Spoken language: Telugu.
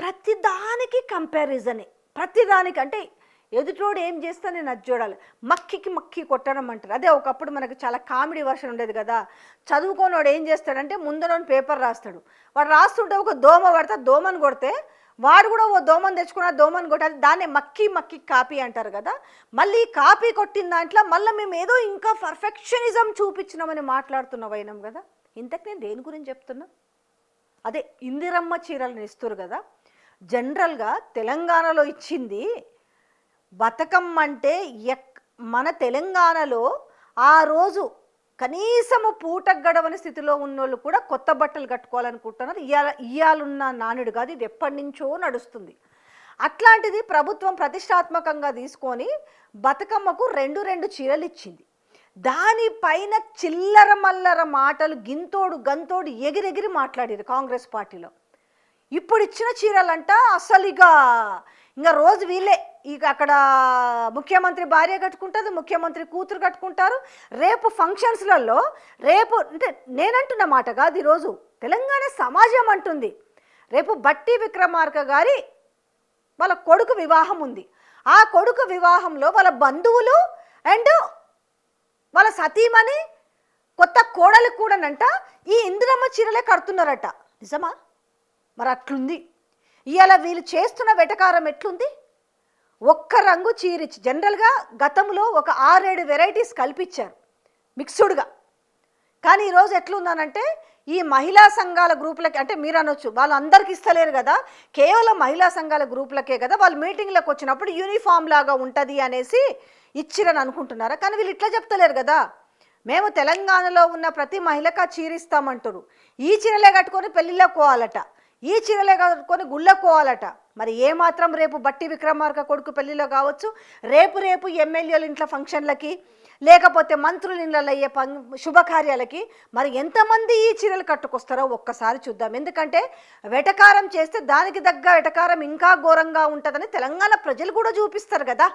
ప్రతిదానికి కంపారిజనే. ప్రతిదానికి అంటే ఎదుటోడు ఏం చేస్తా నేను అది చూడాలి. మక్కికి మక్కి కొట్టడం అంటారు. అదే ఒకప్పుడు మనకు చాలా కామెడీ వర్షన్ ఉండేది కదా. చదువుకోనోడు ఏం చేస్తాడంటే ముందర పేపర్ రాస్తాడు. వాడు రాస్తుంటే ఒక దోమ పడితే దోమను కొడితే వాడు కూడా ఓ దోమను తెచ్చుకున్న దోమను కొట్టాలి. దాన్ని మక్కి మక్కి కాపీ అంటారు కదా. మళ్ళీ కాపీ కొట్టిన దాంట్లో మళ్ళీ మేము ఏదో ఇంకా పర్ఫెక్షనిజం చూపించినామని మాట్లాడుతున్న వైనం కదా. ఇంతకు నేను దేని గురించి చెప్తున్నా? అదే ఇందిరమ్మ చీరలను ఇస్తారు కదా. జనరల్గా తెలంగాణలో ఇచ్చింది బతుకమ్మ అంటే ఎక్ మన తెలంగాణలో ఆ రోజు కనీసము పూట గడవని స్థితిలో ఉన్నోళ్ళు కూడా కొత్త బట్టలు కట్టుకోవాలనుకుంటున్నారు. ఇవాళ ఇయ్యాలున్న నానుడు కాదు ఇది ఎప్పటి నుంచో నడుస్తుంది. అట్లాంటిది ప్రభుత్వం ప్రతిష్టాత్మకంగా తీసుకొని బతుకమ్మకు రెండు రెండు చీరలు ఇచ్చింది. దానిపైన చిల్లర మల్లర మాటలు గింతోడు గంతోడు ఎగిరెగిరి మాట్లాడారు కాంగ్రెస్ పార్టీలో. ఇప్పుడు ఇచ్చిన చీరలంట అసలు ఇక ఇంకా రోజు వీళ్ళే ఇక అక్కడ ముఖ్యమంత్రి భార్య కట్టుకుంటుంది ముఖ్యమంత్రి కూతురు కట్టుకుంటారు. రేపు ఫంక్షన్స్లలో రేపు అంటే నేనంటున్న మాట కాదు ఈరోజు తెలంగాణ సమాజం అంటుంది. రేపు బట్టి విక్రమార్క గారి వాళ్ళ కొడుకు వివాహం ఉంది. ఆ కొడుకు వివాహంలో వాళ్ళ బంధువులు అండ్ వాళ్ళ సతీమణి కొత్త కోడలు కూడానంట ఈ ఇందిరమ్మ చీరలే కడుతున్నారట. నిజమా? మరి అట్లుంది. ఇవాళ వీళ్ళు చేస్తున్న వెటకారం ఎట్లుంది? ఒక్క రంగు చీరిచ్చి జనరల్గా గతంలో ఒక ఆరేడు వెరైటీస్ కల్పించారు మిక్స్డ్గా. కానీ ఈరోజు ఎట్లుందనంటే ఈ మహిళా సంఘాల గ్రూపులకి అంటే మీరు అనొచ్చు వాళ్ళు అందరికి ఇస్తలేరు కదా కేవలం మహిళా సంఘాల గ్రూపులకే కదా వాళ్ళు మీటింగ్లకు వచ్చినప్పుడు యూనిఫామ్ లాగా ఉంటుంది అనేసి ఇచ్చిరని అనుకుంటున్నారా? కానీ వీళ్ళు ఇట్లా చెప్తలేరు కదా. మేము తెలంగాణలో ఉన్న ప్రతి మహిళకు ఆ చీర ఇస్తామంటారు ఈ చీరలే కట్టుకొని పెళ్ళిళ్ళకు పోవాలట. ఈ చీరలే కట్టుకొని గుళ్ళకు పోవాలట మరి ఏమాత్రం రేపు బట్టి విక్రమార్క కొడుకు పెళ్ళిలో కావచ్చు రేపు రేపు ఎమ్మెల్యేల ఇంట్లో ఫంక్షన్లకి లేకపోతే మంత్రుల ఇళ్ళలో అయ్యే పం శుభకార్యాలకి మరి ఎంతమంది ఈ చీరలు కట్టుకొస్తారో ఒక్కసారి చూద్దాం. ఎందుకంటే వెటకారం చేస్తే దానికి తగ్గ వెటకారం ఇంకా ఘోరంగా ఉంటుందని తెలంగాణ ప్రజలు కూడా చూపిస్తారు కదా.